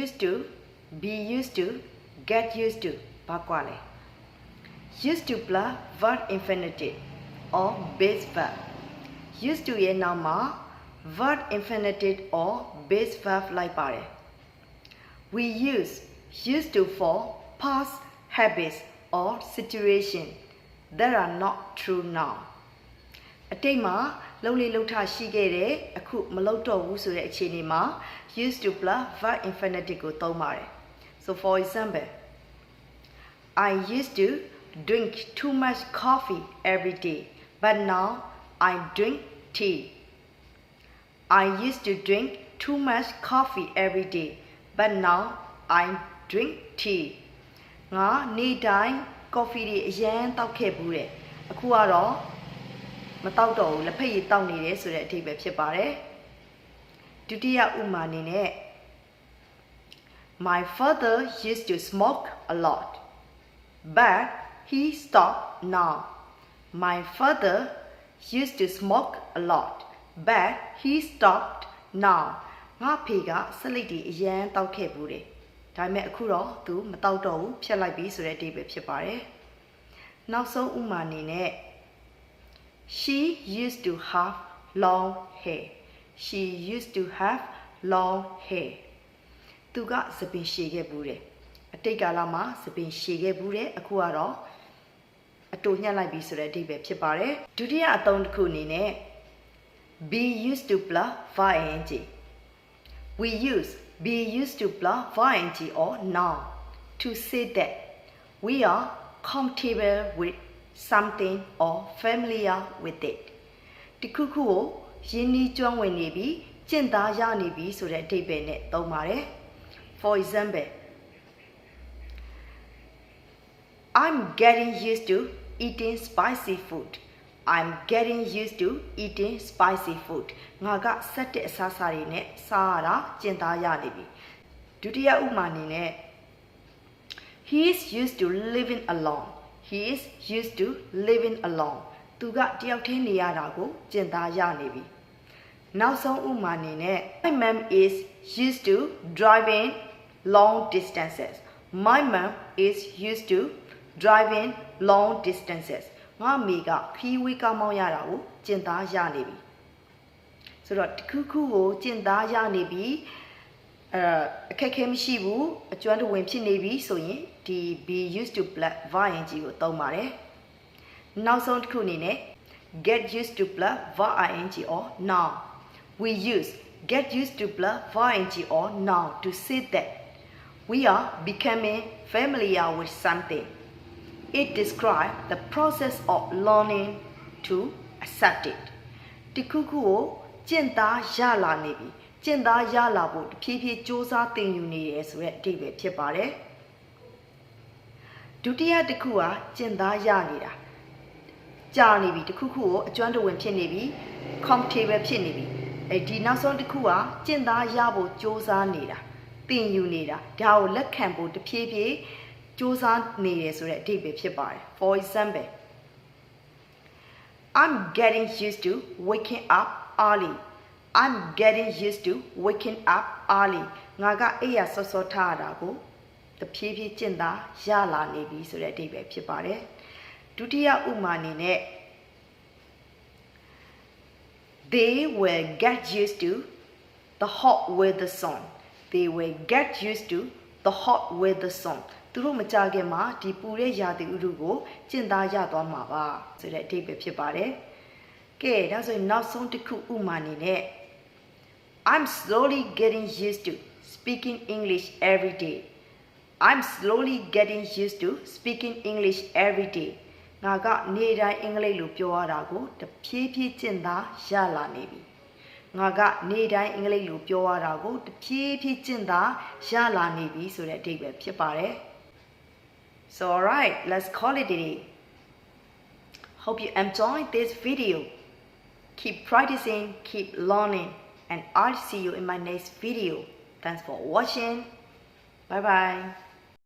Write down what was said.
used to be used to get used to ဘာကွာလဲ used to plus verb infinitive or base verb used to ရဲ့နောက်မှာ verb infinitive or base verb လိုက်ပါတယ် we use used to for past habits or situation that are not true now အတိတ်မှာ လုံလေးလှုပ်ထရှိခဲ့တဲ့အခုမလှုပ်တော့ဘူးဆိုတဲ့အခြေအနေမှာ used to plus verb infinitive ကိုသုံးပါတယ် so for example I used to drink too much coffee every day but now I drink tea I used to drink too much coffee every day but now I drink tea ငါနေ့တိုင်း coffee တွေအရန်တောက်ခဲ့ဘူးတဲ့အခုကတော့ မတောက်တော့ဘူးလက်ဖက်ရည်တောက်နေတယ်ဆိုတဲ့အဓိပ္ပာယ်ဖြစ်ပါတယ်ဒုတိယဥမာအနေနဲ့ My father used to smoke a lot but he stopped now My father used to smoke a lot but he stopped now ငါဖေကဆက်လိတ်ဒီအရန်တောက်ခဲ့ဘူးတယ်ဒါပေမဲ့အခုတော့သူမတောက်တော့ဘူးဖြတ်လိုက်ပြီဆိုတဲ့အဓိပ္ပာယ်ဖြစ်ပါတယ်နောက်ဆုံးဥမာအနေနဲ့ She used to have long hair She used to have long hair သူကသပင်ရှည်ခဲ့ဘူးတယ်အတိတ်ကာလမှာသပင်ရှည်ခဲ့ဘူးတယ်အခုကတော့အတူညှက်လိုက်ပြီဆိုတဲ့အဓိပ္ပာယ်ဖြစ်ပါတယ်ဒုတိယအသုံးတစ်ခုအနေနဲ့ be used to plus ing we use be used to plus ing or noun to say that we are comfortable with something or familiar with it တခုခုကိုရင်းနှီးကျွမ်းဝင်နေပြီးကျင့်သားရနေပြီဆိုတဲ့အဓိပ္ပာယ်နဲ့သုံးပါတယ် for example I'm getting used to eating spicy food I'm getting used to eating spicy food ငါကဆက်တဲ့အစားအစာတွေနဲ့စားရတာကျင့်သားရနေပြီဒုတိယဥမာအနေနဲ့ He is used to living alone He is used to living alone သူကတယောက်တည်းနေရတာကိုကျင့်သားရနေပြီနောက်ဆုံးဥမာအနေနဲ့ My mom is used to driving long distances My mom is used to driving long distances ငါမိကခီးဝေးကောင်းမောင်းရတာကိုကျင့်သားရနေပြီဆိုတော့တခုခုကိုကျင့်သားရနေပြီ အဲအခက်ခဲမရှိဘူးအကျွမ်းတဝင်ဖြစ်နေပြီဆိုရင်ဒီ be used to plus verb ing ကိုသုံးပါတယ်နောက်ဆုံးတစ်ခုအနေနဲ့ get used to plus verb ing or noun we use get used to plus verb ing or noun to say that we are becoming familiar with something it describes the process of learning to accept it တခုခုကိုကျင့်သားရလာနေပြီ ကျင့်သားရလာဖို့တဖြည်းဖြည်းစ조사သင်ယူနေရဆိုတဲ့အဓိပ္ပာယ်ဖြစ်ပါတယ်ဒုတိယတစ်ခုကကျင့်သားရနေတာကြာနေပြီတခုခုကိုအကျွမ်းတဝင်ဖြစ်နေပြီ comfortable ဖြစ်နေပြီအဲဒီနောက်ဆုံးတစ်ခုကကျင့်သားရဖို့စ조사နေတာသင်ယူနေတာဒါကိုလက်ခံဖို့တဖြည်းဖြည်းစူးစမ်းနေရဆိုတဲ့အဓိပ္ပာယ်ဖြစ်ပါတယ် for example I'm getting used to waking up early I'm getting used to waking up early ငါကအိယာစောစောထားရတာကိုတဖြည်းဖြည်းကျင့်တာရလာနေပြီဆိုတဲ့အဓိပ္ပာယ်ဖြစ်ပါတယ်ဒုတိယဥမာအနေနဲ့ they will get used to the hot weather zone they will get used to the hot weather zone သူတို့မကြခင်မှာဒီပူတဲ့ရာသီဥတုကိုကျင့်သားရသွားမှာပါဆိုတဲ့အဓိပ္ပာယ်ဖြစ်ပါတယ်။ကဲဒါဆိုရင်နောက်ဆုံးတစ်ခုဥမာအနေနဲ့ I'm slowly getting used to speaking English every day. I'm slowly getting used to speaking English every day. ငါကနေတိုင်းအင်္ဂလိပ်လိုပြောရတာကိုတဖြည်းဖြည်းကျင့်သားရလာနေပြီ။ငါကနေတိုင်းအင်္ဂလိပ်လိုပြောရတာကိုတဖြည်းဖြည်းကျင့်သားရလာနေပြီဆိုတဲ့အဓိပ္ပာယ်ဖြစ်ပါတယ်။ So alright, let's call it a day. Hope you enjoyed this video. Keep practicing, keep learning, and I'll see you in my next video. Thanks for watching. Bye bye.